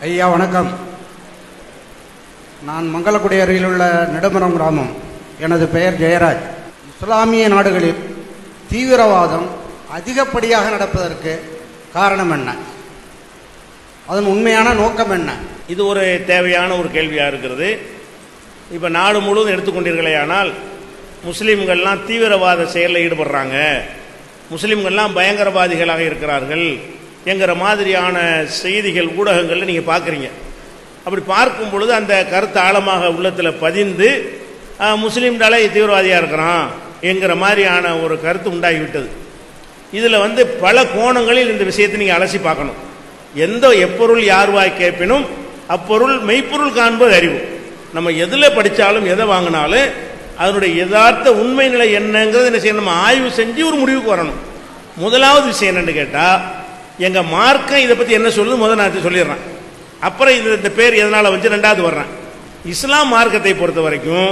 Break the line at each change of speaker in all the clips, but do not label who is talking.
ஐயா வணக்கம். நான் மங்களக்குடி அருகில் உள்ள நெடுமரம் கிராமம். எனது பெயர் ஜெயராஜ். இஸ்லாமிய நாடுகளில் தீவிரவாதம் அதிகப்படியாக நடப்பதற்கு காரணம் என்ன? அதன் உண்மையான நோக்கம் என்ன?
இது ஒரு தேவையான ஒரு கேள்வியாக இருக்கிறது. இப்போ நாடு முழுவதும் எடுத்துக்கொண்டீர்களேயானால் முஸ்லீம்கள்லாம் தீவிரவாத செயலில் ஈடுபடுறாங்க. முஸ்லீம்கள்லாம் பயங்கரவாதிகளாக இருக்கிறார்கள். என்கிற மாதிரியான செய்திகள் ஊடகங்களில் நீங்கள் பார்க்குறீங்க. அப்படி பார்க்கும் பொழுது அந்த கருத்து ஆழமாக உள்ளத்தில் பதிந்து ஆஹ், முஸ்லீம்னாலே தீவிரவாதியாக இருக்கிறான் என்கிற மாதிரியான ஒரு கருத்து உண்டாகிவிட்டது. இதில் வந்து பல கோணங்களில் இந்த விஷயத்தை நீங்கள் அலசி பார்க்கணும். எந்த எப்பொருள் யார்வாய் கேட்பினும் அப்பொருள் மெய்ப்பொருள் காண்பது அறிவு. நம்ம எதில் படித்தாலும் எதை வாங்கினாலும் அதனுடைய யதார்த்த உண்மை நிலை என்னங்கிறது என்ன செய்யணும்? நம்ம ஆய்வு செஞ்சு ஒரு முடிவுக்கு வரணும். முதலாவது விஷயம் என்னென்னு கேட்டால் எங்கள் மார்க்கம் இதை பற்றி என்ன சொல்லுது? முதல் நான் சொல்லிடுறேன். அப்புறம் இது இந்த பேர் எதனால் வந்து ரெண்டாவது வர்றேன். இஸ்லாம் மார்க்கத்தை பொறுத்த வரைக்கும்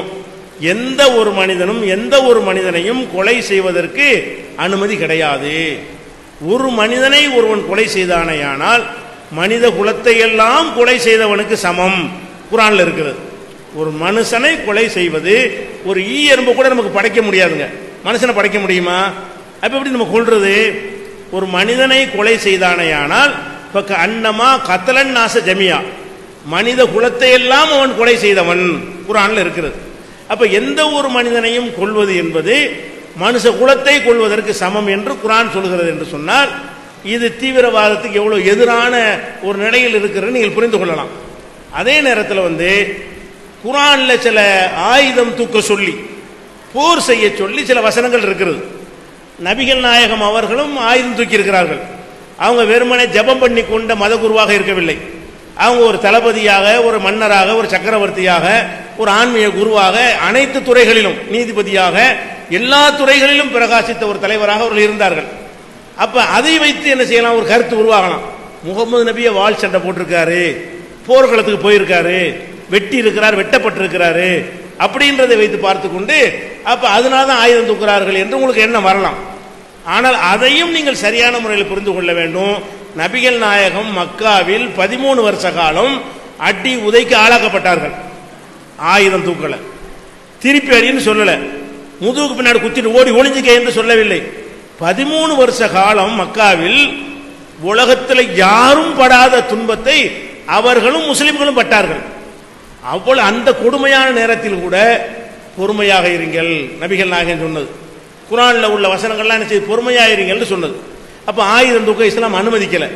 எந்த ஒரு மனிதனும் எந்த ஒரு மனிதனையும் கொலை செய்வதற்கு அனுமதி கிடையாது. ஒரு மனிதனை ஒருவன் கொலை செய்தானேயானால் மனித குலத்தை எல்லாம் கொலை செய்தவனுக்கு சமம். குரான்ல இருக்கிறது. ஒரு மனுஷனை கொலை செய்வது ஒரு ஈ எறும்பு கூட நமக்கு படைக்க முடியாதுங்க. மனுஷனை படைக்க முடியுமா? அப்ப எப்படி நம்ம கொள்றது ஒரு மனிதனை கொலை செய்தானேயானால் இப்போ அன்னமா கத்தலன் நாச ஜமியா. மனித குலத்தை எல்லாம் அவன் கொலை செய்தவன் குரானில் இருக்கிறது. அப்போ எந்த ஒரு மனிதனையும் கொல்வது என்பது மனுஷ குலத்தை கொள்வதற்கு சமம் என்று குரான் சொல்கிறது என்று சொன்னால் இது தீவிரவாதத்துக்கு எவ்வளோ எதிரான ஒரு நிலையில் இருக்கிறது நீங்கள் புரிந்து கொள்ளலாம். அதே நேரத்தில் வந்து குரானில் சில ஆயுதம் தூக்க சொல்லி போர் செய்ய சொல்லி சில வசனங்கள் இருக்கிறது. நபிகள் நாயகம் அவர்களும் ஆயுதம் தூக்கி இருக்கிறார்கள் அவங்க வெறுமனே ஜெபம் பண்ணி கொண்ட மதகுருவாக இருக்கவில்லை. அவங்க ஒரு தளபதியாக ஒரு மன்னராக ஒரு சக்கரவர்த்தியாக ஒரு ஆன்மீக குருவாக அனைத்து துறைகளிலும் நீதிபதியாக எல்லா துறைகளிலும் பிரகாசித்த ஒரு தலைவராக அவர்கள் இருந்தார்கள். அப்ப அதை வைத்து என்ன செய்யலாம்? ஒரு கருத்து உருவாகலாம். முகமது நபியை வாள் சண்டை போட்டிருக்காரு போர்க்களத்துக்கு போயிருக்காரு வெட்டி இருக்கிறார் வெட்டப்பட்டிருக்கிறாரு. அப்படின்றதை வைத்து பார்த்து கொண்டு அப்போ அதனால தான் ஆயுதம் தூக்குறார்கள் என்று உங்களுக்கு எண்ணம் வரலாம்? ஆனால் அதையும் நீங்கள் சரியான முறையில் புரிந்து கொள்ள வேண்டும். நபிகள் நாயகம் மக்காவில் பதிமூணு வருஷ காலம் அடி உதைக்கு ஆளாக்கப்பட்டார்கள். ஆயுதம் தூக்கலை. திருப்பி அடின்னு சொல்லலை. முதுகுக்கு பின்னாடி குத்திட்டு ஓடி ஒளிஞ்சிக்க என்று சொல்லவில்லை. பதிமூணு வருஷ காலம் மக்காவில் உலகத்தில் யாரும் படாத துன்பத்தை அவர்களும் முஸ்லிம்களும் பட்டார்கள். அவ்வளவு அந்த கொடுமையான நேரத்தில் கூட பொறுமையாக இருங்கள். நபிகள் நாயகன் சொன்னது. குரானில் உள்ள வசனங்கள்லாம் என்ன பொறுமையாக இருங்கள்னு சொன்னது. அப்போ ஆயுதம் தூக்க இஸ்லாம் அனுமதிக்கல.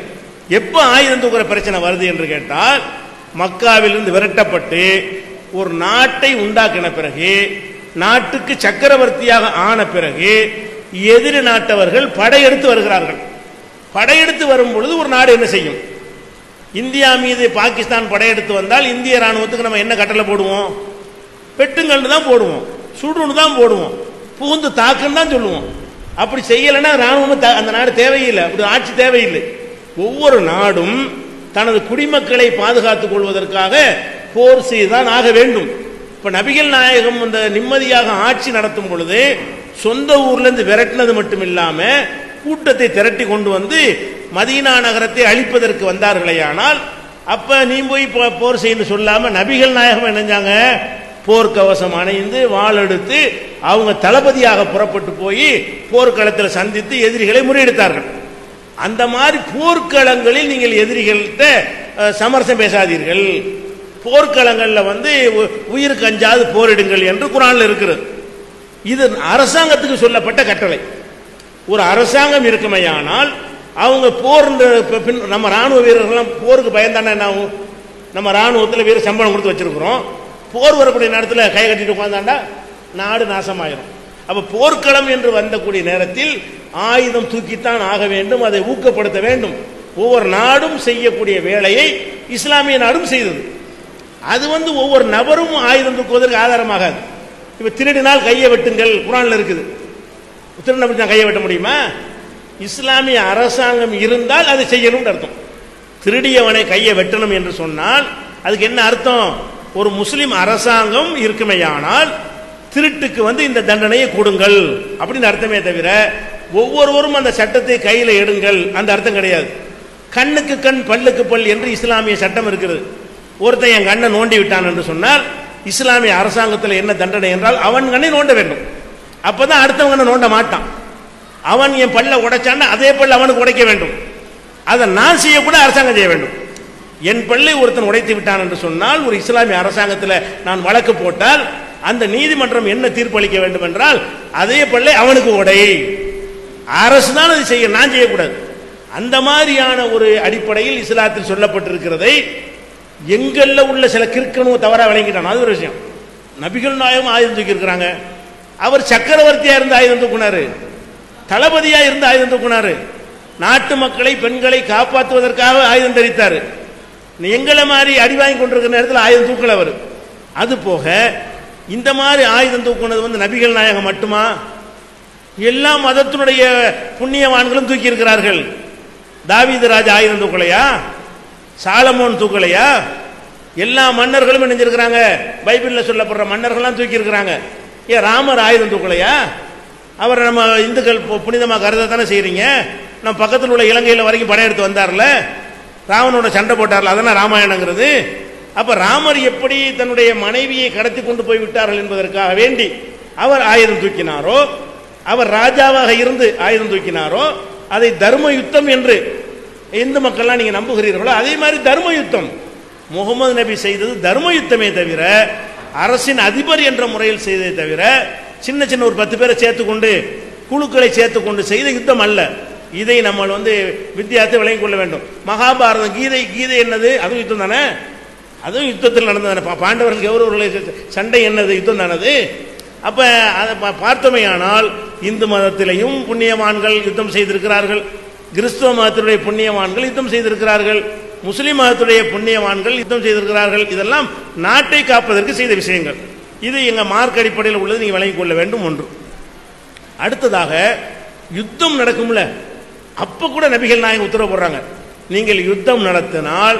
எப்போ ஆயுதம் தூக்குற பிரச்சனை வருது என்று கேட்டால் மக்காவிலிருந்து விரட்டப்பட்டு ஒரு நாட்டை உண்டாக்கின பிறகு நாட்டுக்கு சக்கரவர்த்தியாக ஆன பிறகு எதிரி நாட்டவர்கள் படையெடுத்து வருகிறார்கள். படையெடுத்து வரும் பொழுது ஒரு நாடு என்ன செய்யும்? இந்தியா மீது பாகிஸ்தான் படையெடுத்து வந்தால் இந்திய ராணுவத்துக்கு நம்ம என்ன கட்டளை போடுவோம்? வெட்டுங்கள்னு தான் போடுவோம். சுடுன்னு தான் போடுவோம். புகுந்து தாக்குன்னு தான் சொல்லுவோம். அப்படி செய்யலைன்னா ராணுவம் அந்த நாடு தேவையில்லை. அப்படி ஆட்சி தேவையில்லை. ஒவ்வொரு நாடும் தனது குடிமக்களை பாதுகாத்துக் கொள்வதற்காக போர் செய்துதான் ஆக வேண்டும். இப்ப நபிகள் நாயகம் இந்த நிம்மதியாக ஆட்சி நடத்தும் பொழுது சொந்த ஊர்ல இருந்து விரட்டினது மட்டும் இல்லாம கூட்டத்தை திரட்டி கொண்டு வந்து மதீனா நகரத்தை அழிப்பதற்கு வந்தார்களேயானால் அப்ப நீ போய் போ- போர் செய்யு சொல்லாம நபிகள் நாயகம் என்னஞ்சாங்க போர்க்கவசம் அணைந்து வாள் எடுத்து அவங்க தளபதியாக புறப்பட்டு போய் போர்க்களத்தில் சந்தித்து எதிரிகளை முறியெடுத்தார்கள். அந்த மாதிரி போர்க்களங்களில் நீங்கள் எதிரிகள்கிட்ட சமரசம் பேசாதீர்கள். போர்க்களங்களில் வந்து உ- உயிருக்கு அஞ்சாது போரிடுங்கள் என்று குரானில் இருக்கிறது. இது அரசாங்கத்துக்கு சொல்லப்பட்ட கட்டளை. ஒரு அரசாங்கம் இருக்குமையானால் அவங்க போர்ன்ற பின் நம்ம ராணுவ வீரர்கள்லாம் போருக்கு பயந்தானே என்ன ஆகும்? நம்ம ராணுவத்தில் வீர சம்பளம் கொடுத்து வச்சிருக்கிறோம். போர் வரக்கூடிய நேரத்தில் கை கட்டிட்டு உட்காந்தாண்டா நாடு நாசமாயிரும். அப்போ போர்க்களம் என்று வந்தக்கூடிய நேரத்தில் ஆயுதம் தூக்கித்தான் ஆக வேண்டும் அதை ஊக்கப்படுத்த வேண்டும். ஒவ்வொரு நாடும் செய்யக்கூடிய வேலையை இஸ்லாமிய நாடும் செய்தது. அது வந்து ஒவ்வொரு நபரும் ஆயுதம் தூக்குவதற்கு ஆதாரமாகாது. இப்போ திருடினால் கையை வெட்டுங்கள் குரானில் இருக்குது. திருடன் அப்படி கையை வெட்ட முடியுமா? இஸ்லாமிய அரசாங்கம் இருந்தால் அதை செய்யணும்னு அர்த்தம். திருடியவனை கையை வெட்டணும் என்று சொன்னால் அதுக்கு என்ன அர்த்தம்? ஒரு முஸ்லிம் அரசாங்கம் இருக்குமையானால் திருட்டுக்கு வந்து இந்த தண்டனையை கொடுங்கள். அப்படின்னு அர்த்தமே தவிர ஒவ்வொருவரும் அந்த சட்டத்தை கையில் எடுங்கள். அந்த அர்த்தம் கிடையாது. கண்ணுக்கு கண் பல்லுக்கு பல் என்று இஸ்லாமிய சட்டம் இருக்கிறது. ஒருத்தன் என் கண்ணை நோண்டி விட்டான் என்று சொன்னால் இஸ்லாமிய அரசாங்கத்தில் என்ன தண்டனை என்றால் அவன் கண்ணை நோண்ட வேண்டும். அப்பதான் அடுத்தவங்க கண்ணை நோண்ட மாட்டான். அவன் என் பல்ல உடைச்சான்னா அதே பல்ல அவனுக்கு உடைக்க வேண்டும். அதை நான் செய்யக்கூட அரசாங்கம் செய்ய வேண்டும். என் பல்லை ஒருத்தன் உடைத்து விட்டான் என்று சொன்னால் ஒரு இஸ்லாமிய அரசாங்கத்தில் நான் வழக்கு போட்டால் அந்த நீதிமன்றம் என்ன தீர்ப்பளிக்க வேண்டும் என்றால் அதே பல்லை அவனுக்கு உடை. அரசு தான் அதை செய்ய நான் செய்யக்கூடாது. அந்த மாதிரியான ஒரு அடிப்படையில் இஸ்லாத்தில் சொல்லப்பட்டிருக்கிறதை எங்கள்ல உள்ள சில கிறுக்கணும் தவறா விளங்கிட்டான். அது ஒரு விஷயம். நபிகள் நாயகம் ஆயுதம் தூக்கி இருக்கிறாங்க அவர் சக்கரவர்த்தியா இருந்து ஆயுதம் தூக்குனாரு. தளபதியா இருந்து ஆயுதம் தூக்குனாரு. நாட்டு மக்களை பெண்களை காப்பாற்றுவதற்காக ஆயுதம் தெரித்தார். எங்களை மாதிரி அடி வாங்கி கொண்டிருக்கிற நேரத்தில் ஆயுதம் தூக்கல அவர். அது போக இந்த மாதிரி ஆயுதம் தூக்குனது வந்து நபிகள் நாயகம் மட்டுமா? எல்லா மதத்தினுடைய புண்ணியவான்களும் தூக்கி இருக்கிறார்கள் தாவீது ராஜா ஆயுதம் தூக்கலையா? சாலமோன் தூக்கலையா? எல்லா மன்னர்களும் இணைஞ்சிருக்கிறாங்க பைபிளில் சொல்லப்படுற மன்னர்கள்லாம் தூக்கி இருக்கிறாங்க ஏன் ராமர் ஆயுதம் தூக்கலையா? அவர் நம்ம இந்துக்கள் புனிதமாக கருத தானே செய்கிறீங்க நம்ம பக்கத்தில் உள்ள இலங்கையில் வரைக்கும் படையெடுத்து வந்தார்ல? ராவனோட சண்டை போட்டார்ல அதெல்லாம் ராமாயணங்கிறது? அப்போ ராமர் எப்படி தன்னுடைய மனைவியை கடத்தி கொண்டு போய் விட்டார்கள் என்பதற்காக வேண்டி அவர் ஆயுதம் தூக்கினாரோ அவர் ராஜாவாக இருந்து ஆயுதம் தூக்கினாரோ அதை தர்ம யுத்தம் என்று இந்து மக்கள்லாம் நீங்கள் நம்புகிறீர்களோ அதே மாதிரி தர்ம யுத்தம் முகமது நபி செய்தது தர்ம யுத்தமே தவிர அரசின் அதிபர் என்ற முறையில் செய்ததை தவிர சின்ன சின்ன ஒரு பத்து பேரை சேர்த்துக்கொண்டு குழுக்களை சேர்த்துக்கொண்டு செய்த யுத்தம் அல்ல. இதை நம்ம வந்து வித்தியாசத்தை விளங்கிக் கொள்ள வேண்டும். மகாபாரதம் கீதை கீதை என்னது? அதுவும் யுத்தம் தானே? அதுவும் யுத்தத்தில் நடந்தது பாண்டவர்கள் கௌரவர்களுடைய சண்டை என்னது? யுத்தம் தானது அப்போ அதை பார்த்தமையானால் இந்து மதத்திலையும் புண்ணியவான்கள் யுத்தம் செய்திருக்கிறார்கள். கிறிஸ்துவ மதத்தினுடைய புண்ணியவான்கள் யுத்தம் செய்திருக்கிறார்கள். முஸ்லிம் மதத்துடைய புண்ணியவான்கள் யுத்தம் செய்திருக்கிறார்கள். இதெல்லாம் நாட்டை காப்பதற்கு செய்த விஷயங்கள். இது எங்க மார்க் அடிப்படையில் உள்ளது நீங்க விளங்கிக் கொள்ள வேண்டும் ஒன்று. அடுத்ததாக யுத்தம் நடக்கும்ல. அப்ப கூட நபிகள் நாயகம் உத்தரவு போடுறாங்க. நீங்கள் யுத்தம் நடத்தினால்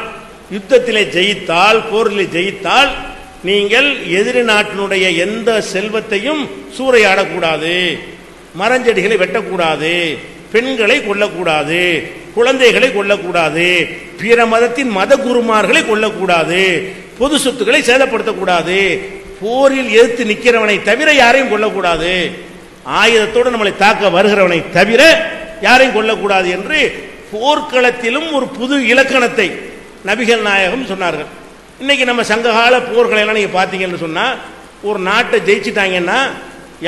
யுத்தத்திலே ஜெயித்தால் போரில் ஜெயித்தால் நீங்கள் எதிரி நாட்டினுடைய எந்த செல்வத்தையும் சூறையாடக்கூடாது. மரஞ்செடிகளை வெட்டக்கூடாது. பெண்களை கொல்லக்கூடாது. குழந்தைகளை கொல்லக்கூடாது. பிற மதத்தின் மத குருமார்களை கொல்லக்கூடாது. பொது சொத்துக்களை சேதப்படுத்தக்கூடாது. போரில் எதிர்த்து நிற்கிறவனை தவிர யாரையும் கொல்லக்கூடாது. ஆயுதத்தோடு நம்மளை தாக்க வருகிறவனை தவிர யாரையும் கொல்லக்கூடாது என்று போர்க்களத்திலும் ஒரு புது இலக்கணத்தை நபிகள் நாயகம் சொன்னார்கள். இன்னைக்கு நம்ம சங்ககால போர்களை எல்லாம் நீங்க பார்த்தீங்கன்னு சொன்னா ஒரு நாட்டை ஜெயிச்சிட்டாங்கன்னா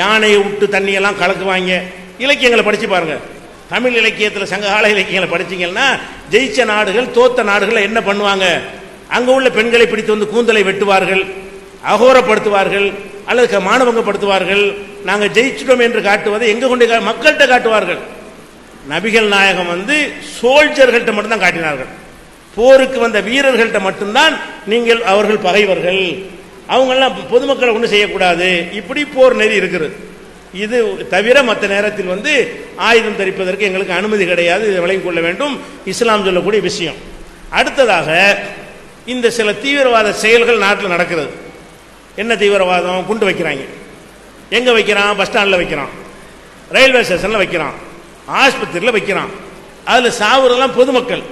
யானையை விட்டு தண்ணியெல்லாம் கலக்குவாங்க. இலக்கியங்களை படிச்சு பாருங்க. தமிழ் இலக்கியத்தில் சங்ககால இலக்கியங்களை படிச்சீங்கன்னா ஜெயிச்ச நாடுகள் தோத்த நாடுகளை என்ன பண்ணுவாங்க? அங்கே உள்ள பெண்களை பிடித்து வந்து கூந்தலை வெட்டுவார்கள். அகோரப்படுத்துவார்கள் அல்லது க- மானபங்கப்படுத்துவார்கள். நாங்க ஜெயிச்சிட்டோம் என்று காட்டுவதை எங்க கொண்டு மக்கள்கிட்ட காட்டுவார்கள். நபிகள் நாயகம் வந்து சோல்ஜர்கள்ட்ட மட்டும்தான் காட்டினார்கள். போருக்கு வந்த வீரர்கள்ட்ட மட்டும்தான் நீங்கள் அவர்கள் பகைவர்கள். அவங்கெல்லாம் பொதுமக்களை ஒன்றும் செய்யக்கூடாது. இப்படி போர் நெறி இருக்கிறது இது தவிர மற்ற நேரத்தில் வந்து ஆயுதம் தரிப்பதற்கு எங்களுக்கு அனுமதி கிடையாது. இதை விளங்கிக் கொள்ள வேண்டும். இஸ்லாம் சொல்லக்கூடிய விஷயம். அடுத்ததாக இந்த சில தீவிரவாத செயல்கள் நாட்டில் நடக்கிறது. என்ன தீவிரவாதம்? குண்டு வைக்கிறாங்க. எங்க வைக்கிறான்? பஸ் ஸ்டாண்டில் வைக்கிறான். ரயில்வே ஸ்டேஷனில் வைக்கிறான். ஆஸ்பத்திரியில் வைக்கிறான். அதில் சாவுறதெல்லாம் பொதுமக்கள்.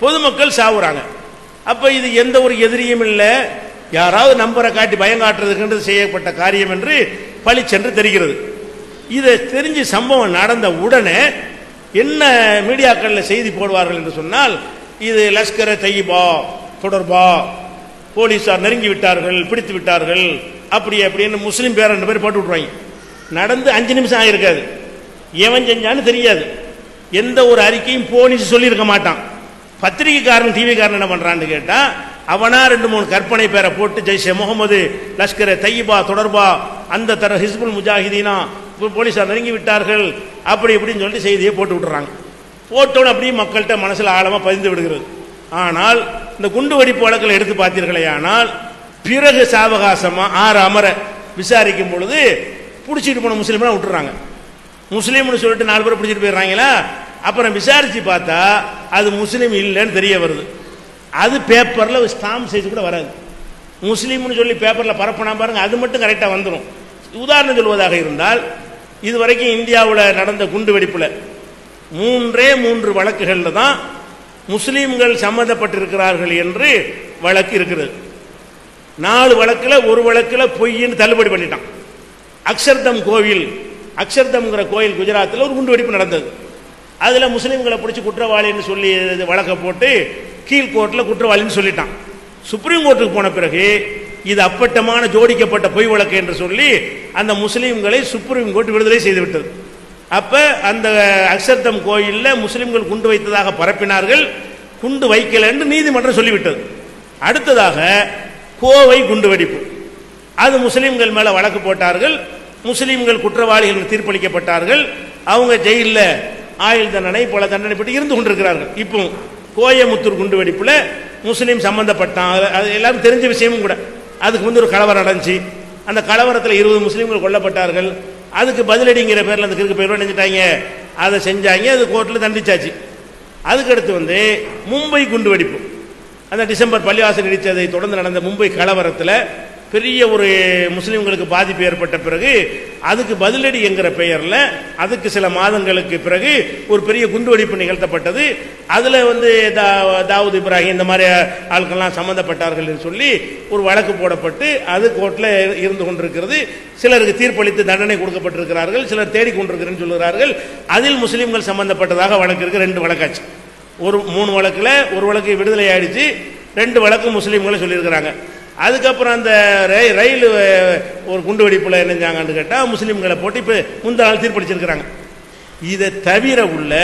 பொதுமக்கள் சாவுறாங்க. அப்போ இது எந்த ஒரு எதிரியும் இல்லை. யாராவது நம்பரை காட்டி பயம் காட்டுறதுக்கு செய்யப்பட்ட காரியம் என்று பளிச்சென்று தெரிகிறது. இதை தெரிஞ்சு சம்பவம் நடந்த உடனே என்ன மீடியாக்களில் செய்தி போடுவார்கள் என்று சொன்னால் இது லஷ்கர தையிபா தொடர்பா போலீசார் நெருங்கி விட்டார்கள் பிடித்து விட்டார்கள். அப்படி அப்படின்னு முஸ்லீம் பேர் ரெண்டு பேர் போட்டு விட்ருவாங்க நடந்து அஞ்சு நிமிஷம் ஆகிருக்காது எவன் செஞ்சான்னு தெரியாது. எந்த ஒரு அறிக்கையும் போலீஸ் சொல்லியிருக்க மாட்டான். பத்திரிகைக்காரன் டிவிக்காரன் என்ன பண்ணுறான்னு கேட்டால் அவனா ரெண்டு மூணு கற்பனை பேரை போட்டு ஜெய்ஷே முகமது லஷ்கர் தையீபா தொடர்பா அந்த தர ஹிஸ்புல் முஜாஹிதீனா போலீஸார் நெருங்கி விட்டார்கள் அப்படி இப்படின்னு சொல்லிட்டு செய்தியை போட்டு விட்டுறாங்க. போட்டோன்னு அப்படியே மக்கள்கிட்ட மனசில் ஆழமாக பதிந்து விடுகிறது. ஆனால் இந்த குண்டு வெடிப்பு வழக்கில் எடுத்து பார்த்தீர்களே ஆனால் பிறகு சாவகாசமாக ஆறு அமர விசாரிக்கும் பொழுது பிடிச்சிட்டு போன முஸ்லீம்லாம் விட்டுறாங்க. முஸ்லீம்னு சொல்லிட்டு நாலு பேர் பிடிச்சிட்டு போயிடுறாங்களா? அப்புறம் விசாரித்து பார்த்தா அது முஸ்லீம் இல்லைன்னு தெரிய வருது. அது பேப்பரில் ஸ்டாம்ப் சைஸ் கூட வராது. முஸ்லீம்னு சொல்லி பேப்பரில் பரப்பினா பாருங்கள் அது மட்டும் கரெக்டாக வந்துடும் உதாரணம் சொல்வதாக இருந்தால் இதுவரைக்கும் இந்தியாவில் நடந்த குண்டு வெடிப்பில் மூன்றே மூன்று வழக்குகளில் தான் முஸ்லீம்கள் சம்மந்தப்பட்டிருக்கிறார்கள் என்று வழக்கு இருக்கிறது. நாலு வழக்கில் ஒரு வழக்கில் பொய்ன்னு தள்ளுபடி பண்ணிட்டான். அக்ஷர்தம் கோவில் அக்ஷர்தம்ங்கிற கோயில் குஜராத்தில் ஒரு குண்டுவெடிப்பு நடந்தது. அதில் முஸ்லீம்களை பிடிச்சி குற்றவாளின்னு சொல்லி இது வழக்கை போட்டு கீழ்கோர்ட்டில் குற்றவாளின்னு சொல்லிட்டான். சுப்ரீம் கோர்ட்டுக்கு போன பிறகு இது அப்பட்டமான ஜோடிக்கப்பட்ட பொய் வழக்கு என்று சொல்லி அந்த முஸ்லீம்களை சுப்ரீம் கோர்ட் விடுதலை செய்துவிட்டது அப்போ அந்த அக்ஷர்தம் கோயிலில் முஸ்லீம்கள் குண்டு வைத்ததாக பரப்பினார்கள். குண்டு வைக்கல என்று நீதிமன்றம் சொல்லிவிட்டது. அடுத்ததாக கோவை குண்டு வெடிப்பு. அது முஸ்லீம்கள் மேலே வழக்கு போட்டார்கள். முஸ்லீம்கள் குற்றவாளிகள் தீர்ப்பளிக்கப்பட்டார்கள். அவங்க ஜெயிலில் ஆயுள் தண்டனை பல தண்டனை பெற்று இருந்து கொண்டிருக்கிறார்கள். இப்போ கோயமுத்தூர் குண்டு வெடிப்பில் முஸ்லீம் சம்பந்தப்பட்டான் அது- அது எல்லாரும் தெரிஞ்ச விஷயமும் கூட. அதுக்கு வந்து ஒரு கலவரம் நடந்துச்சு. அந்த கலவரத்தில் இருபது முஸ்லீம்கள் கொல்லப்பட்டார்கள். அதுக்கு பதிலடிங்கிற பேரில் அந்த கிறுக்கு பேர் நினைச்சிட்டாங்க அதை செஞ்சாங்க அது கோர்ட்டில் தண்டிச்சாச்சு. அதுக்கடுத்து வந்து மும்பை குண்டு வெடிப்பு. அந்த டிசம்பர் பள்ளிவாசல் இடித்ததை தொடர்ந்து நடந்த மும்பை கலவரத்தில் பெரிய ஒரு முஸ்லீம்களுக்கு பாதிப்பு ஏற்பட்ட பிறகு அதுக்கு பதிலடி என்கிற பெயரில் அதுக்கு சில மாதங்களுக்கு பிறகு ஒரு பெரிய குண்டுவெடிப்பு நிகழ்த்தப்பட்டது. அதில் வந்து தா- தாவூத் இப்ராஹிம் இந்த மாதிரி ஆட்கள்லாம் சம்மந்தப்பட்டார்கள் என்று சொல்லி ஒரு வழக்கு போடப்பட்டு அது கோர்ட்டில் இருந்து கொண்டிருக்கிறது. சிலருக்கு தீர்ப்பளித்து தண்டனை கொடுக்கப்பட்டிருக்கிறார்கள் சிலர் தேடிக்கொண்டிருக்கிறேன்னு சொல்கிறார்கள் அதில் முஸ்லீம்கள் சம்பந்தப்பட்டதாக வழக்கு இருக்கு ரெண்டு வழக்காச்சு. ஒரு மூணு வழக்கில் ஒரு வழக்கு விடுதலை ஆயிடுச்சு ரெண்டு வழக்கு முஸ்லீம்களை சொல்லியிருக்கிறாங்க. அதுக்கப்புறம் அந்த ரயில் ஒரு குண்டு வெடிப்பில் என்ன செஞ்சாங்கன்னு கேட்டால் முஸ்லீம்களை போட்டு இப்போ முந்த நாள் தீர்ப்பளிச்சிருக்கிறாங்க இதை தவிர உள்ள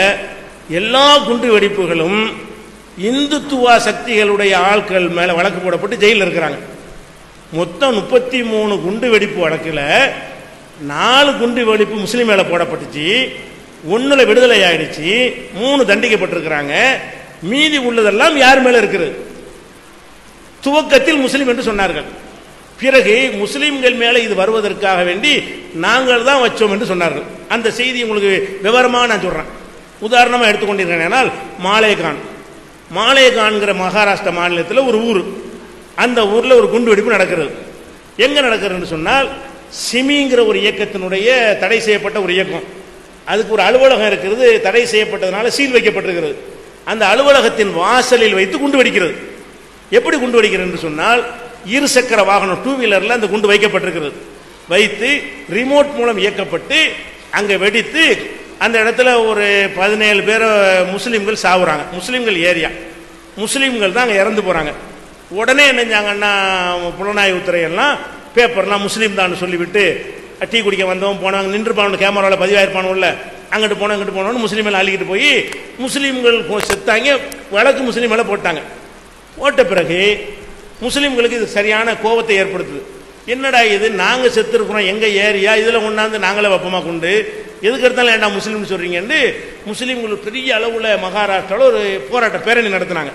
எல்லா குண்டு வெடிப்புகளும் இந்துத்துவ சக்திகளுடைய ஆட்கள் மேலே வழக்கு போடப்பட்டு ஜெயிலில் இருக்கிறாங்க. மொத்தம் முப்பத்தி மூணு குண்டு வெடிப்பு வழக்கில் நாலு குண்டு வெடிப்பு முஸ்லீம் மேலே போடப்பட்டுச்சு ஒன்றில் விடுதலை ஆயிடுச்சு மூணு தண்டிக்கப்பட்டிருக்கிறாங்க. மீதி உள்ளதெல்லாம் யார் மேலே இருக்குது? துவக்கத்தில் முஸ்லீம் என்று சொன்னார்கள். பிறகு முஸ்லீம்கள் மேலே இது வருவதற்காக வேண்டி நாங்கள் தான் வச்சோம் என்று சொன்னார்கள். அந்த செய்தி உங்களுக்கு விவரமாக நான் சொல்கிறேன் உதாரணமாக எடுத்துக்கொண்டிருக்கேன் ஆனால் மாலேகான். மாலேகான்கிற மகாராஷ்டிரா மாநிலத்தில் ஒரு ஊர். அந்த ஊரில் ஒரு குண்டு வெடிப்பு நடக்கிறது. எங்கே நடக்கிறதுன்னு சொன்னால் சிமிங்கிற ஒரு இயக்கத்தினுடைய தடை செய்யப்பட்ட ஒரு இயக்கம். அதுக்கு ஒரு அலுவலகம் இருக்கிறது. தடை செய்யப்பட்டதுனால சீல் வைக்கப்பட்டிருக்கிறது. அந்த அலுவலகத்தின் வாசலில் வைத்து குண்டு வெடிக்கிறது. எப்படி குண்டு வெடிக்கிறது என்று சொன்னால் இரு சக்கர வாகனம் டூ வீலரில் அந்த குண்டு வைக்கப்பட்டிருக்கிறது. வைத்து ரிமோட் மூலம் இயக்கப்பட்டு அங்கே வெடித்து அந்த இடத்துல ஒரு பதினேழு பேர் முஸ்லீம்கள் சாவுறாங்க. முஸ்லீம்கள் ஏரியா. முஸ்லீம்கள் தான் அங்கே இறந்து போகிறாங்க உடனே என்ன செஞ்சாங்கன்னா புலனாய்வு துறையெல்லாம் பேப்பர்லாம் முஸ்லீம் தான் சொல்லிவிட்டு டீ குடிக்க வந்தவன் போனவங்க நின்றுப்பானு கேமராவில் பதிவாயிருப்பானுல்ல அங்கிட்டு போனோம் இங்கிட்டு போனோன்னு முஸ்லீம் எல்லாம் அள்ளிக்கிட்டு போய் முஸ்லீம்கள் செத்தாங்க வழக்கு முஸ்லீம் மேலே போட்டாங்க. போட்ட பிறகு முஸ்லீம்களுக்கு இது சரியான கோபத்தை ஏற்படுத்துது. என்னடா இது? நாங்கள் செத்துருக்குறோம். எங்கள் ஏரியா? இதில் கொண்டாந்து நாங்களே வெப்பமாக கொண்டு எதுக்கு இருந்தாலும் ஏன்டா முஸ்லீம்னு சொல்கிறீங்கன்னு முஸ்லீம்களுக்கு பெரிய அளவில் மகாராஷ்டிராவில் ஒரு போராட்ட பேரணி நடத்தினாங்க.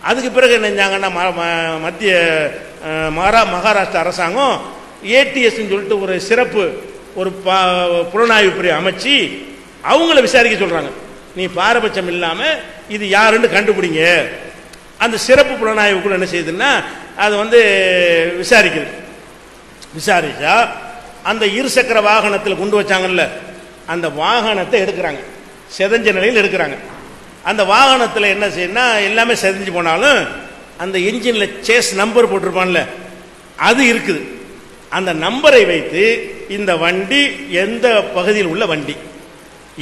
அதுக்கு பிறகு என்ன செஞ்சாங்கன்னா ம- ம- மத்திய அஹ், மகா மகாராஷ்டிரா அரசாங்கம் ஏடிஎஸ்ன்னு சொல்லிட்டு ஒரு சிறப்பு ஒரு புலனாய்வு பிரிவு அமைச்சு அவங்கள விசாரிக்க சொல்கிறாங்க நீ பாரபட்சம் இல்லாமல் இது யாருன்னு கண்டுபிடிங்க. அந்த சிறப்பு புலனாய்வுக்குள்ள என்ன செய்யுதுன்னா அது வந்து விசாரிக்குது. விசாரிச்சா அந்த இருசக்கர வாகனத்தில் கொண்டு வச்சாங்கல்ல அந்த வாகனத்தை எடுக்கிறாங்க. செதஞ்ச நிலையில் எடுக்கிறாங்க. அந்த வாகனத்தில் என்ன செய்யணும்னா எல்லாமே செதஞ்சு போனாலும் அந்த இன்ஜினில் சேஸ் நம்பர் போட்டிருப்பான்ல அது இருக்குது. அந்த நம்பரை வைத்து இந்த வண்டி எந்த பகுதியில் உள்ள வண்டி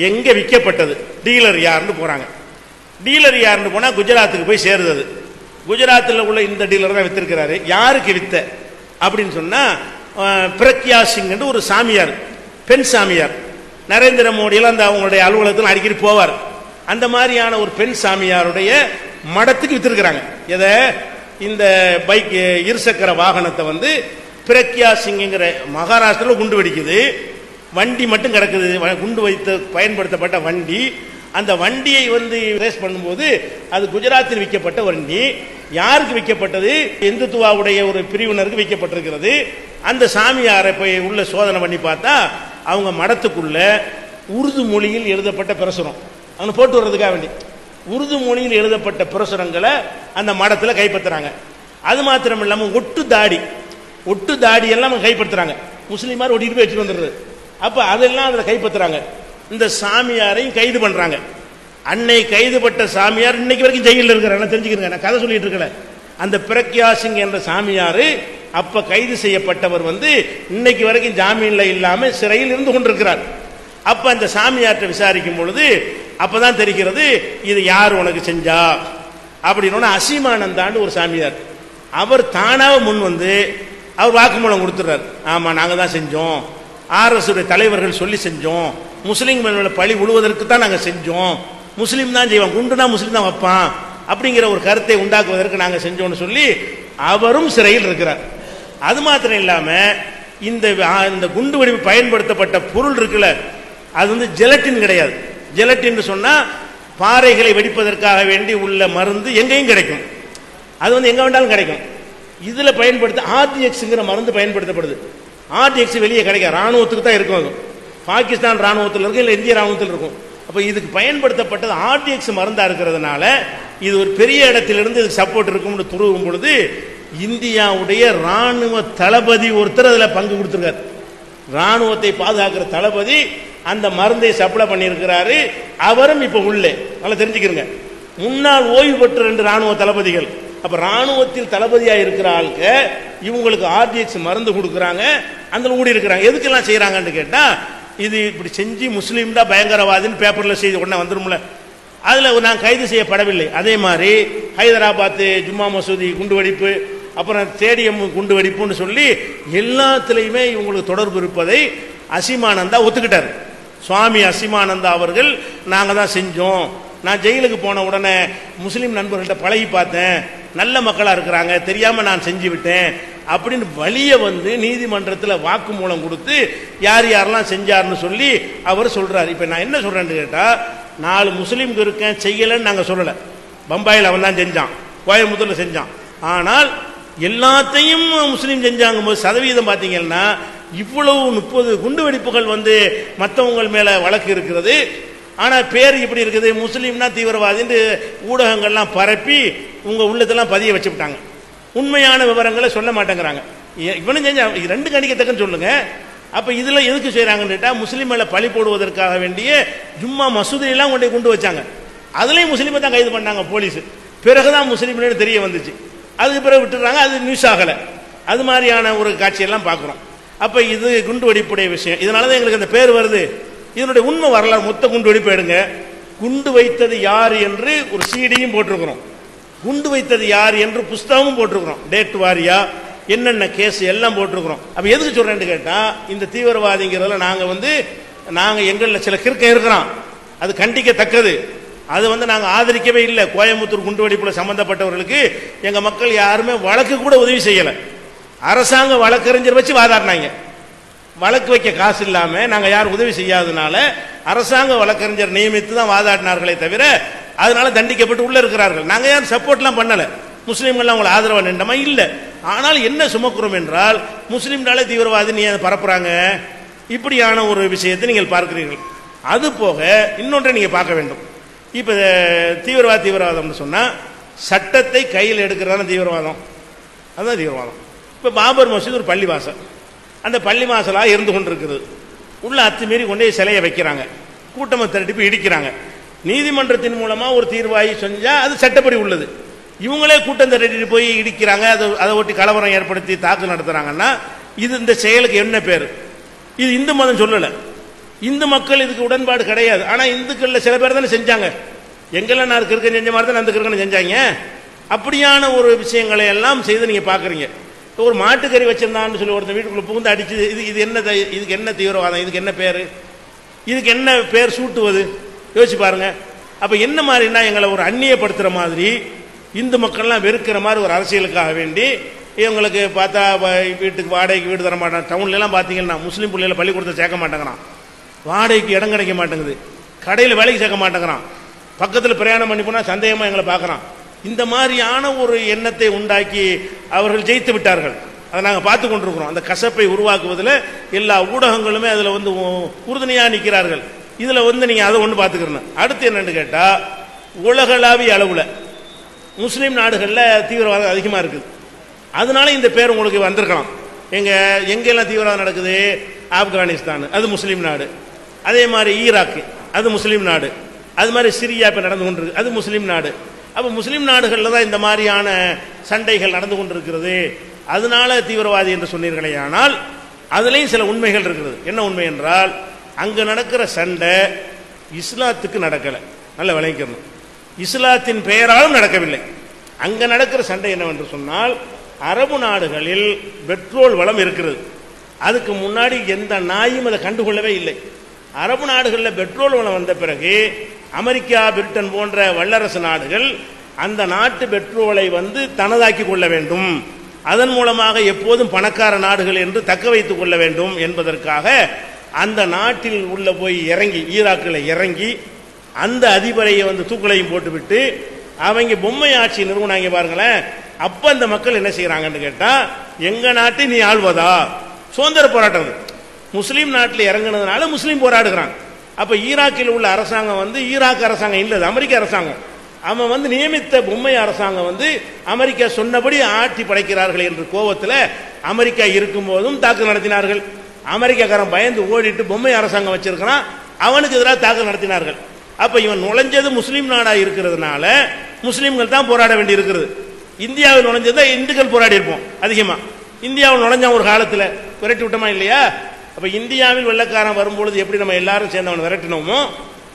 எங்கே விற்கப்பட்டது டீலர் யாருன்னு போகிறாங்க டீலர் யாருன்னு போனால் குஜராத்துக்கு போய் சேருது குஜராத்தில் உள்ள இந்த டீலர் தான் வித்திருக்கிறாரு. யாருக்கு வித்த? அப்படின்னு சொன்னால் பிரக்யா சிங்னு ஒரு சாமியார் பெண் சாமியார். நரேந்திர மோடியெல்லாம் அந்த அவங்களுடைய அலுவலகத்தில் அடிக்கடி போவார். அந்த மாதிரியான ஒரு பெண் சாமியாருடைய மடத்துக்கு வித்திருக்கிறாங்க. எதை? இந்த பைக் இருசக்கர வாகனத்தை வந்து பிரக்யா சிங்ங்கிற மகாராஷ்டிராவில் குண்டு வெடிக்குது. வண்டி மட்டும் கிடக்குது. குண்டு வைத்து பயன்படுத்தப்பட்ட வண்டி. அந்த வண்டியை வந்து ரேஸ் பண்ணும்போது அது குஜராத்தில் விற்கப்பட்ட வண்டி யாருக்கு விற்கப்பட்டது? இந்துத்துவாவுடைய ஒரு பிரிவினருக்கு விற்கப்பட்டிருக்கிறது. அந்த சாமியாரை போய் உள்ள சோதனை பண்ணி பார்த்தா அவங்க மடத்துக்குள்ள உருது மொழியில் எழுதப்பட்ட பிரசுரம். அவனை போட்டு வர்றதுக்காக வேண்டி. உருது மொழியில் எழுதப்பட்ட பிரசுரங்களை அந்த மடத்தில் கைப்பற்றுறாங்க. அது மாத்திரம் இல்லாமல் ஒட்டு தாடி ஒட்டு தாடி எல்லாம் அவங்க கைப்பற்றுறாங்க. முஸ்லீமார் ஒட்டிட்டு போய் வச்சுட்டு வந்துடுறது. அப்போ அதெல்லாம் அதில் கைப்பற்றுறாங்க. இந்த சாமியாரையும் கைது பண்ணுறாங்க அன்னை கைதுபட்ட சாமியார் இன்னைக்கு வரைக்கும் ஜெயிலில் இருக்கிறார் தெரிஞ்சுக்கிறேங்க நான் கதை சொல்லிட்டு இருக்கல அந்த பிரக்யா சிங் என்ற சாமியார் அப்ப கைது செய்யப்பட்டவர் வந்து இன்னைக்கு வரைக்கும் ஜாமீன்ல இல்லாம சிறையில் இருந்து கொண்டிருக்கிறார். அப்ப அந்த சாமியார்ட்ட விசாரிக்கும் பொழுது அப்பதான் தெரிகிறது இது யார் உனக்கு செஞ்சா? அப்படின்னு அசீமானந்தாண்டு ஒரு சாமியார். அவர் தானாக முன் வந்து அவர் வாக்குமூலம் கொடுத்துறாரு ஆமா நாங்க தான் செஞ்சோம். ஆர்எஸ் தலைவர்கள் சொல்லி செஞ்சோம். முஸ்லீம் மேல பழி விழுவதற்கு தான் நாங்கள் செஞ்சோம். முஸ்லீம் தான் செய்வோம் குண்டுனா முஸ்லீம் தான் வைப்பான். அப்படிங்கிற ஒரு கருத்தை உண்டாக்குவதற்கு நாங்கள் செஞ்சோம்னு சொல்லி அவரும் சிறையில் இருக்கிறார். அது மாத்திரம் இல்லாமல் இந்த இந்த குண்டு வெடிப்பு பயன்படுத்தப்பட்ட பொருள் இருக்குல்ல அது வந்து ஜெலட்டின் கிடையாது. ஜெலட்டின் சொன்னால் பாறைகளை வெடிப்பதற்காக வேண்டி உள்ள மருந்து எங்கேயும் கிடைக்கும். அது வந்து எங்கே வேண்டாலும் கிடைக்கும். இதில் பயன்படுத்த ஆர்டிஎக்ஸுங்கிற மருந்து பயன்படுத்தப்படுது. ஆர்டிஎக்ஸ் வெளியே கிடைக்கும் ராணுவத்துக்கு தான் இருக்கும் அது. பாகிஸ்தான் ராணுவத்தில் இருக்கும் இல்லை இந்திய ராணுவத்தில் இருக்கும். அப்போ இதுக்கு பயன்படுத்தப்பட்டது ஆர்டிஎக்ஸ் மருந்தாக இருக்கிறதுனால இது ஒரு பெரிய இடத்திலிருந்து இதுக்கு சப்போர்ட் இருக்கும்னு துருவும் பொழுது இந்தியாவுடைய ராணுவ தளபதி ஒருத்தர் அதில் பங்கு கொடுத்துருக்காரு. ராணுவத்தை பாதுகாக்கிற தளபதி அந்த மருந்தை சப்ளை பண்ணியிருக்கிறாரு. அவரும் இப்போ உள்ளே. நல்லா தெரிஞ்சுக்கிறங்க முன்னாள் ஓய்வு பெற்ற ரெண்டு ராணுவ தளபதிகள். அப்போ ராணுவத்தில் தளபதியாக இருக்கிற ஆளுக்க இவங்களுக்கு ஆர்டிஎக்ஸ் மருந்து கொடுக்குறாங்க. அந்த ஊடி இருக்கிறாங்க எதுக்கெல்லாம் செய்கிறாங்கன்னு கேட்டால் இது இப்படி செஞ்சு முஸ்லீம் தான் பயங்கரவாதின்னு பேப்பரில் செய்தி உடனே வந்துடும்ல அதில் நான் கைது செய்யப்படவில்லை. அதே மாதிரி ஹைதராபாத்து ஜும்மா மசூதி குண்டுவெடிப்பு அப்புறம் ஸ்டேடியம் குண்டுவெடிப்புன்னு சொல்லி எல்லாத்துலேயுமே இவங்களுக்கு தொடர்பு இருப்பதை அசிமானந்தா ஒத்துக்கிட்டார். சுவாமி அசிமானந்தா அவர்கள் நாங்கள் தான் செஞ்சோம். நான் ஜெயிலுக்கு போன உடனே முஸ்லீம் நண்பர்கள்ட்ட பழகி பார்த்தேன். நல்ல மக்களாக இருக்கிறாங்க. தெரியாமல் நான் செஞ்சு விட்டேன். அப்படின்னு வழிய வந்து நீதிமன்றத்தில் வாக்குமூலம் கொடுத்து யார் யாரெல்லாம் செஞ்சார்னு சொல்லி அவர் சொல்றாரு. இப்போ நான் என்ன சொல்றேன்னு கேட்டால் நாலு முஸ்லீம்க்கு இருக்கேன் செய்யலைன்னு நாங்கள் சொல்லலை. பம்பாயில் அவன் தான் செஞ்சான். கோயம்புத்தூரில் செஞ்சான். ஆனால் எல்லாத்தையும் முஸ்லீம் செஞ்சாங்க போது சதவீதம் பார்த்தீங்கன்னா இவ்வளவு முப்பது குண்டு வெடிப்புகள் வந்து மற்றவங்க மேலே வழக்கு இருக்கிறது ஆனால் பேர் இப்படி இருக்குது முஸ்லீம்னா தீவிரவாதின்னு ஊடகங்கள்லாம் பரப்பி உங்கள் உள்ளத்தெல்லாம் பதிய வச்சுவிட்டாங்க. உண்மையான விவரங்களை சொல்ல மாட்டேங்கிறாங்க. இவனும் செஞ்சா ரெண்டு கணிக்கத்தக்கன்னு சொல்லுங்க. அப்ப இதுல எதுக்கு செய்கிறாங்கன்னு கேட்டால் முஸ்லீம் பழி போடுவதற்காக வேண்டிய ஜும்மா மசூதியெல்லாம் கொண்டு கொண்டு வச்சாங்க. அதுலயும் முஸ்லீமை தான் கைது பண்ணாங்க போலீஸ். பிறகுதான் முஸ்லீம்னு தெரிய வந்துச்சு. அதுக்கு பிறகு விட்டுறாங்க அது நியூஸ் ஆகல. அது மாதிரியான ஒரு காட்சியெல்லாம் பார்க்குறோம் அப்ப இது குண்டு வெடிப்புடைய விஷயம். இதனால தான் எங்களுக்கு அந்த பேர் வருது. இதனுடைய உண்மை வரலாறு மொத்த குண்டு வெடிப்பு எடுங்க. குண்டு வைத்தது யார் என்று ஒரு சீடியும் போட்டிருக்கிறோம். குண்டு வைத்தது யார் என்று புஸ்தகமும் போட்டிருக்கிறோம். டேட் வாரியா என்னென்ன கேஸ் எல்லாம் போட்டிருக்கிறோம். அப்போ எதுக்கு சொல்றேன்னு கேட்டால் இந்த தீவிரவாதிங்கிறதுல நாங்கள் வந்து நாங்கள் எங்களில் சில கிறுக்கம் இருக்கிறோம் அது கண்டிக்கத்தக்கது. அது வந்து நாங்கள் ஆதரிக்கவே இல்லை. கோயம்புத்தூர் குண்டுவெடிப்பில் சம்பந்தப்பட்டவர்களுக்கு எங்கள் மக்கள் யாருமே வழக்கு கூட உதவி செய்யலை. அரசாங்க வழக்கறிஞர் வச்சு வாதாடினாங்க. வழக்கு வைக்க காசு இல்லாமல் நாங்கள் யாரும் உதவி செய்யாதனால அரசாங்க வழக்கறிஞர் நியமித்து தான் வாதாடினார்களே தவிர அதனால தண்டிக்கப்பட்டு உள்ள இருக்கிறார்கள். நாங்கள் யாரும் சப்போர்ட்லாம் பண்ணல? முஸ்லீம்கள்லாம் உங்களை ஆதரவாக நின்றமா? இல்லை. ஆனால் என்ன சுமக்குறோம் என்றால் முஸ்லீம்னாலே தீவிரவாதி நீ அதை பரப்புறாங்க? இப்படியான ஒரு விஷயத்தை நீங்கள் பார்க்கிறீர்கள். அது போக இன்னொன்றை நீங்கள் பார்க்க வேண்டும். இப்போ தீவிரவாத தீவிரவாதம்னு சொன்னால் சட்டத்தை கையில் எடுக்கிறதான தீவிரவாதம். அதுதான் தீவிரவாதம். இப்போ பாபர் மசூத் ஒரு பள்ளி வாசல் அந்த பள்ளி வாசலாக இருந்து கொண்டிருக்குது. உள்ள அத்துமீறி கொண்டு போய் சிலையை வைக்கிறாங்க. கூட்டமை திரட்டி போய் இடிக்கிறாங்க. நீதிமன்றத்தின் மூலமாக ஒரு தீர்வாயி செஞ்சால் அது சட்டப்படி உள்ளது. இவங்களே கூட்டம் திரட்டிட்டு போய் இடிக்கிறாங்க அதை அதை ஒட்டி கலவரம் ஏற்படுத்தி தாக்கு நடத்துகிறாங்கன்னா இது இந்த செயலுக்கு என்ன பேர்? இது இந்து மதம் சொல்லலை. இந்து மக்கள் இதுக்கு உடன்பாடு கிடையாது. ஆனால் இந்துக்களில் சில பேர் தானே செஞ்சாங்க. எங்கெல்லாம் நான் கிருக்கன் செஞ்ச மாதிரி தான் அந்த கிருக்கனை செஞ்சாங்க. அப்படியான ஒரு விஷயங்களை எல்லாம் செய்து நீங்கள் பார்க்குறீங்க இப்போ ஒரு மாட்டுக்கறி வச்சிருந்தான்னு சொல்லி ஒருத்தன் வீட்டுக்குள்ள புகுந்து அடிச்சு இது இது என்ன இதுக்கு என்ன தீவிரவாதம் இதுக்கு என்ன பேர்? இதுக்கு என்ன பேர் சூட்டுவது? யோசிச்சு பாருங்க. அப்ப என்ன மாதிரினா எங்களை ஒரு அந்நியப்படுத்துற மாதிரி இந்து மக்கள்லாம் வெறுக்கிற மாதிரி ஒரு அரசியலுக்காக வேண்டி இவங்களுக்கு பார்த்தா வீட்டுக்கு வாடகைக்கு வீடு தர மாட்டாங்க. டவுன்லலாம் பார்த்தீங்கன்னா முஸ்லீம் பிள்ளைகளை பள்ளிக்கூடத்தை சேர்க்க மாட்டேங்கிறான். வாடகைக்கு இடம் கிடைக்க மாட்டேங்குது. கடையில் வேலைக்கு சேர்க்க மாட்டேங்கிறான். பக்கத்தில் பிரயாணம் பண்ணி போனால் சந்தேகமாக எங்களை பார்க்குறான். இந்த மாதிரியான ஒரு எண்ணத்தை உண்டாக்கி அவர்கள் ஜெயித்து விட்டார்கள். அதை நாங்கள் பார்த்து கொண்டிருக்கிறோம். அந்த கசப்பை உருவாக்குவதில் எல்லா ஊடகங்களுமே அதில் வந்து உறுதுணையாக நிற்கிறார்கள். இதில் வந்து நீங்கள் அதை ஒன்று பார்த்துக்கிறணும் அடுத்து என்னன்னு கேட்டால் உலகளாவிய அளவில் முஸ்லீம் நாடுகளில் தீவிரவாதம் அதிகமாக இருக்குது. அதனால இந்த பேர் உங்களுக்கு வந்திருக்கலாம். எங்க எங்கெல்லாம் தீவிரவாதம் நடக்குது? ஆப்கானிஸ்தான் அது முஸ்லீம் நாடு. அதே மாதிரி ஈராக் அது முஸ்லீம் நாடு. அது மாதிரி சிரியா இப்போ நடந்து கொண்டிருக்கு அது முஸ்லீம் நாடு. அப்போ முஸ்லீம் நாடுகளில் தான் இந்த மாதிரியான சண்டைகள் நடந்து கொண்டிருக்கிறது. அதனால தீவிரவாதி என்று சொன்னீர்களே ஆனால் அதுலேயும் சில உண்மைகள் இருக்கிறது என்ன உண்மை என்றால் அங்கே நடக்கிற சண்டை இஸ்லாத்துக்கு நடக்கலை. நல்ல விளைவிக்கணும் இஸ்லாத்தின் பெயராலும் நடக்கவில்லை. அங்கே நடக்கிற சண்டை என்னவென்று சொன்னால் அரபு நாடுகளில் பெட்ரோல் வளம் இருக்கிறது. அதுக்கு முன்னாடி எந்த நாயும் அதை கண்டுகொள்ளவே இல்லை. அரபு நாடுகளில் பெட்ரோல் வளம் வந்த பிறகு அமெரிக்கா பிரிட்டன் போன்ற வல்லரசு நாடுகள் அந்த நாட்டு பெட்ரோலை வந்து தனதாக்கி கொள்ள வேண்டும். அதன் மூலமாக எப்போதும் பணக்கார நாடுகள் என்று தக்க வைத்துக் கொள்ள வேண்டும் என்பதற்காக அந்த நாட்டில் உள்ள போய் இறங்கி ஈராக்கில் இறங்கி அந்த அதிபரையை வந்து தூக்கலையும் போட்டுவிட்டு அவங்க பொம்மை ஆட்சி நிறுவனாங்க பாருங்களேன். அப்ப அந்த மக்கள் என்ன செய்யறாங்கன்னு கேட்டா எங்க நாட்டை நீ ஆள்வதா? சுதந்திர போராட்டம் அது. முஸ்லீம் நாட்டில் இறங்குனதுனால முஸ்லீம் போராடுகிறான். அப்ப ஈராக்கில் உள்ள அரசாங்கம் வந்து ஈராக் அரசாங்கம் இல்லை அமெரிக்க அரசாங்கம். அவன் வந்து நியமித்த பொம்மை அரசாங்கம் வந்து அமெரிக்கா சொன்னபடி ஆட்டி படைக்கிறார்கள் என்று கோவத்தில் அமெரிக்கா இருக்கும் போதும் தாக்குதல் நடத்தினார்கள். அமெரிக்காக்காரன் பயந்து ஓடிட்டு பொம்மை அரசாங்கம் வச்சிருக்கிறான். அவனுக்கு எதிராக தாக்கல் நடத்தினார்கள். அப்ப இவன் நுழைஞ்சது முஸ்லீம் நாடா இருக்கிறதுனால முஸ்லீம்கள் தான் போராட வேண்டி இருக்கிறது இந்தியாவில் நுழைஞ்சதை இந்துக்கள் போராடி இருப்போம் அதிகமா. இந்தியாவில் நுழைஞ்சான் ஒரு காலத்துல விரட்டி விட்டோமா இல்லையா? அப்ப இந்தியாவில் வெள்ளக்காரன் வரும்பொழுது எப்படி நம்ம எல்லாரும் சேர்ந்து அவனை விரட்டினோமோ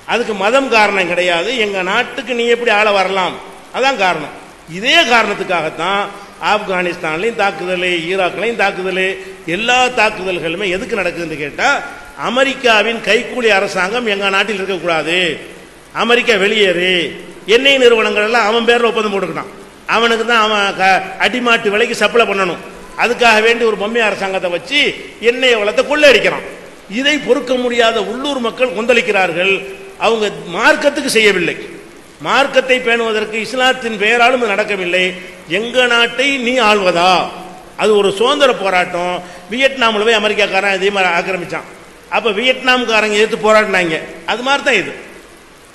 அதுக்கு மதம் காரணம் கிடையாது. எங்க நாட்டுக்கு நீ எப்படி ஆள வரலாம்? அதான் காரணம். இதே காரணத்துக்காகத்தான் ஆப்கானிஸ்தான்லையும் தாக்குதல் ஈராக்லையும் தாக்குதல் எல்லா தாக்குதல்களுமே எதுக்கு நடக்குதுன்னு கேட்டால் அமெரிக்காவின் கைக்கூலி அரசாங்கம் எங்கள் நாட்டில் இருக்கக்கூடாது. அமெரிக்கா வெளியேறு. எண்ணெய் நிறுவனங்கள் எல்லாம் அவன் பேரில் ஒப்பந்தம் போட்டுக்கிட்டான். அவனுக்கு தான் அவன் க- அடிமாட்டு விலைக்கு சப்ளை பண்ணணும். அதுக்காக வேண்டி ஒரு பொம்மை அரசாங்கத்தை வச்சு எண்ணெய் வளத்தை கொள்ளையடிக்கிறான். இதை பொறுக்க முடியாத உள்ளூர் மக்கள் கொந்தளிக்கிறார்கள். அவங்க மார்க்கத்துக்கு செய்யவில்லை. மார்க்கத்தை பேணுவதற்கு இஸ்லாத்தின் பெயராலும் இது நடக்கவில்லை. எங்க நாட்டை நீ ஆள்வதா? அது ஒரு சுதந்திர போராட்டம். வியட்நாமில் போய் அமெரிக்காக்காரன் இதே மாதிரி ஆக்கிரமிச்சான். அப்போ வியட்நாம்காரங்க எதிர்த்து போராடினாங்க. அது மாதிரி தான் இது.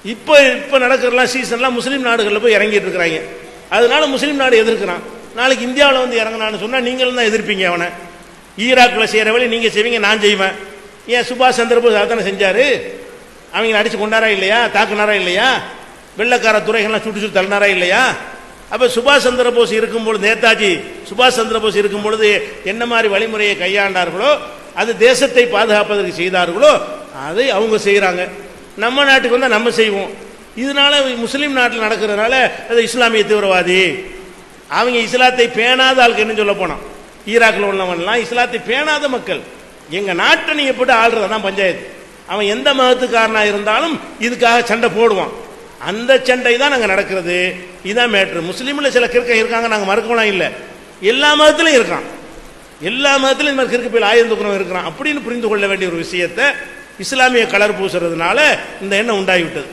இப்போ இப்போ நடக்கிறலாம் சீசன்லாம் முஸ்லீம் நாடுகளில் போய் இறங்கிட்டு இருக்கிறாங்க. அதனால முஸ்லீம் நாடு எதிர்க்கிறான். நாளைக்கு இந்தியாவில் வந்து இறங்கினான்னு சொன்னால் நீங்களும் தான் எதிர்ப்பீங்க அவனை. ஈராக்கில் செய்கிற வழி நீங்கள் செய்வீங்க நான் செய்வேன். ஏன் சுபாஷ் சந்திரபோஸ் அதானே செஞ்சார்? அவங்க அடிச்சு கொண்டாரா இல்லையா? தாக்குனாரா இல்லையா? வெள்ளக்கார துறைகள்லாம் சுட்டு சுட்டு தள்ளினாரா இல்லையா? அப்போ சுபாஷ் சந்திர போஸ் இருக்கும்பொழுது நேதாஜி சுபாஷ் சந்திர போஸ் இருக்கும் பொழுது என்ன மாதிரி வழிமுறையை கையாண்டார்களோ அது தேசத்தை பாதுகாப்பதற்கு செய்தார்களோ அதை அவங்க செய்கிறாங்க நம்ம நாட்டுக்கு வந்தால் நம்ம செய்வோம். இதனால முஸ்லீம் நாட்டில் நடக்கிறதுனால அது இஸ்லாமிய தீவிரவாதி. அவங்க இஸ்லாத்தை பேணாத ஆளுக்கு என்ன சொல்ல போனோம்? ஈராக்கில் உள்ளவன்லாம் இஸ்லாத்தை பேணாத மக்கள். எங்கள் நாட்டை நீங்கள் போட்டு ஆள்றதான் பஞ்சாயத்து. அவன் எந்த மதத்துக்காரனாக இருந்தாலும் இதுக்காக சண்டை போடுவான். அந்த சண்டை தான் அங்கே நடக்கிறது. இதான் மேட்ரு முஸ்லீமில் சில கிறுக்கம் இருக்காங்க நாங்கள் மறுக்கலாம் இல்லை. எல்லா மதத்திலும் இருக்கான். எல்லா மதத்திலும் இந்த மாதிரி கிறுக்கு போய் ஆயிரம் தூக்குறவன் இருக்கிறான் அப்படின்னு புரிந்து கொள்ள வேண்டிய ஒரு விஷயத்தை இஸ்லாமிய கலர் பூசுறதுனால இந்த எண்ணம் உண்டாகிவிட்டது.